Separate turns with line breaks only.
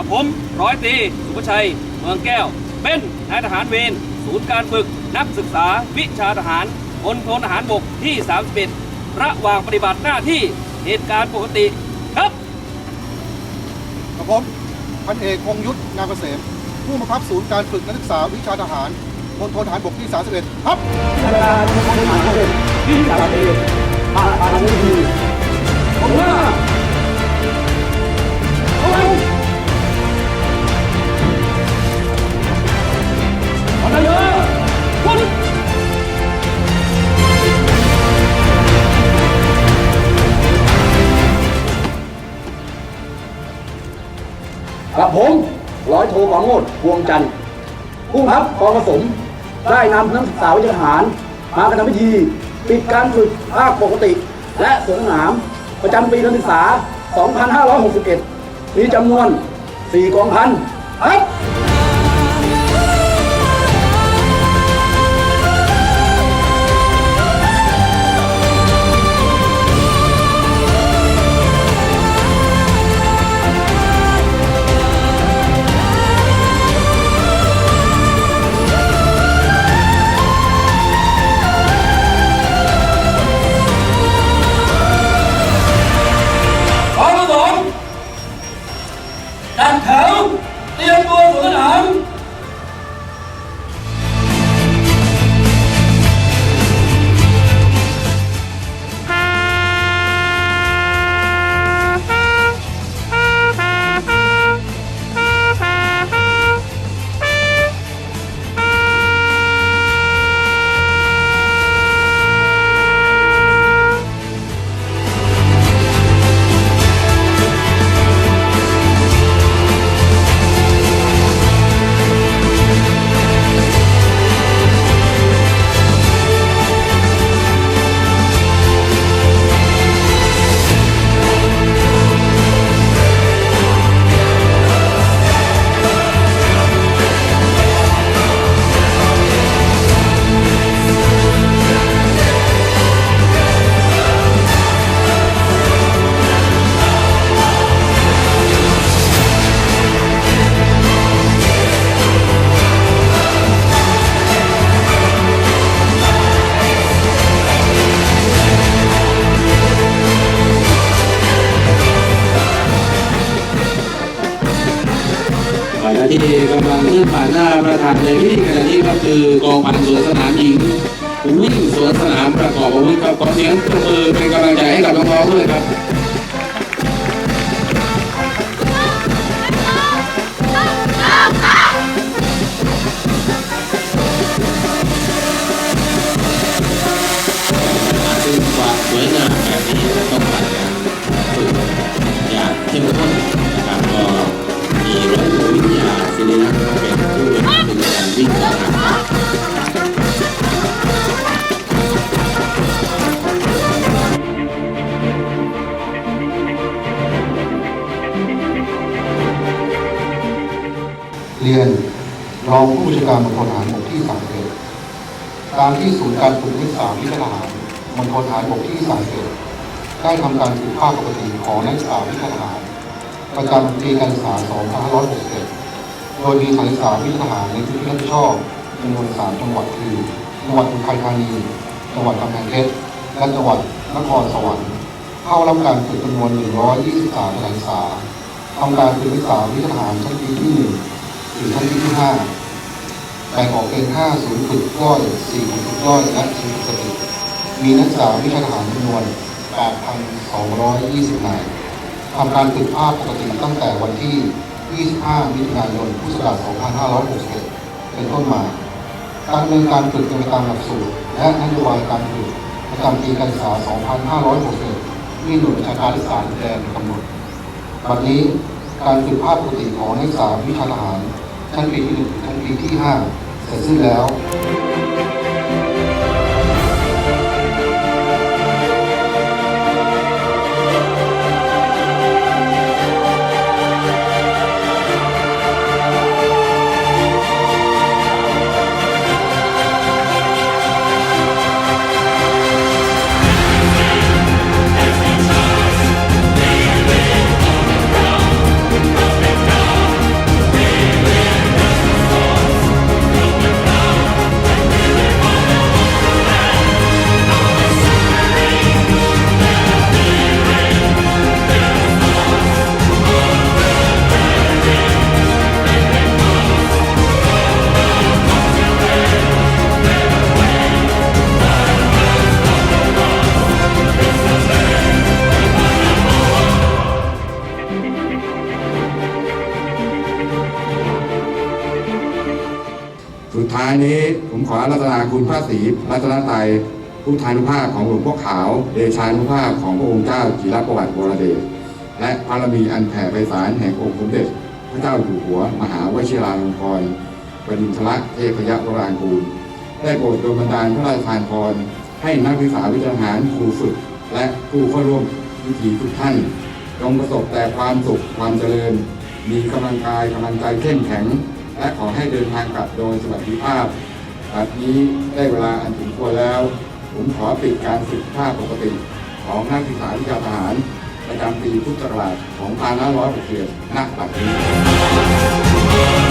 กั
บผมร้อยตรีสุภชัย เมืองแก้ว เป็นนายทหารเวรศูนย์การฝึกนักศึกษาวิชาทหารพลทหารบกที่ 31 ระหว่างปฏิบัติหน้าที่เหตุการณ์ปกติครับ
กับผมพันเอกคงยุทธนามเกษมผู้บังคับศูนย์การฝึกนักศึกษาวิชาทหารมณฑลทหารบกที่ 31 ครับ
เวลาทุกคนหาคนที่สามเอ็ดผ่านผ่านวิธีผมว่าเอา
กับผมร้อยโทปราโมดพวงจันทร์ผู้บังคับกองผสมได้นำนักศึกษาวิชาทหาร มากระทำพิธี ปิดการฝึกภาคปกติ และสวนสนาม ประจำปีการศึกษา 2561 มีจำนวน 4 กองพันครับ
จัดแถวเตรียมตัวสวนสนาม
ขณะที่กำลังขึ้นผ่านหน้าประธานในพิธีขณะนี้ก็คือกองพันสวนสนามหญิงวิ่งสวนสนามประกอบอาวุธครับขอเสียงปรบมือเป็นกำลังใจให้กับน้องๆด้วยครับ เรียนร
องผู้บัญชาการมณฑลทหารบกที่31การที่ศูนย์การฝึกนักศึกษาวิชาทหารมณฑลทหารบกที่31ได้ทำการฝึกภาคปกติของนักศึกษาวิชาทหารประจำปีการศึกษา2561โดยมีสถานศึกษาวิชาทหารในพื้นที่รับผิดชอบจำนวน3จังหวัดคือจังหวัดอุทัยธานีจังหวัดกำแพงเพชรและจังหวัดนครสวรรค์เข้ารับการฝึกจำนวน 123สถานศึกษาทำการฝึกศึกษาวิชาทหารชั้นปีที่ ห้าแบ่งออกเป็นห้าศูนย์ฝึกย่อยสี่ศูนย์ฝึกย่อยและศูนย์ฝึกสติ มีนักศึกษาวิชาทหารจำนวน8,220นายทำการฝึกภาคปกติตั้งแต่วันที่ 25 มิถุนายน พุทธศักราช2561 เป็นต้นมาการดำเนินการฝึกเป็นไปตามหลักสูตร และนโยบายการฝึกประจำปีการศึกษา 2561ที่หน่วยชาการศึกษานแดนกำหนด วันนี้การฝึกภาคปกติของนักศึกษาวิชาทหาร ทั้งปีที่หนึ่งทั้งปีที่ห้าเสร็จสิ้นแล้ว
ท้ายนี้ผมขอรัตนาคุณพระศรีรัตนตรัยพุทธานุภาพของหลวงพ่อขาว เดชานุภาพของพระองค์เจ้าจิรประวัติวรเดชและพระมีอันแผ่ไพศาลแห่งองค์สมเด็จ พระเจ้าอยู่หัว มหาวชิราลงกรณ์ปรินทรเทพยะวรางกูล ได้โปรดโดยบันดาลพระราชทานพรให้นักศึกษาวิทยาหารครูฝึก และผู้เข้าร่วมพิธีทุกท่านจงประสบแต่ความสุขความเจริญ มีกำลังกายกำลังใจเข้มแข็ง และขอให้เดินทางกลับโดยสวัสดิภาพบัดนี้ได้เวลาอันสมควรแล้ว ผมขอปิดการฝึกภาปกติ ของนักศึกษาวิชาทหาร ประจำปีพุทธศักราช2560ณบัดนี้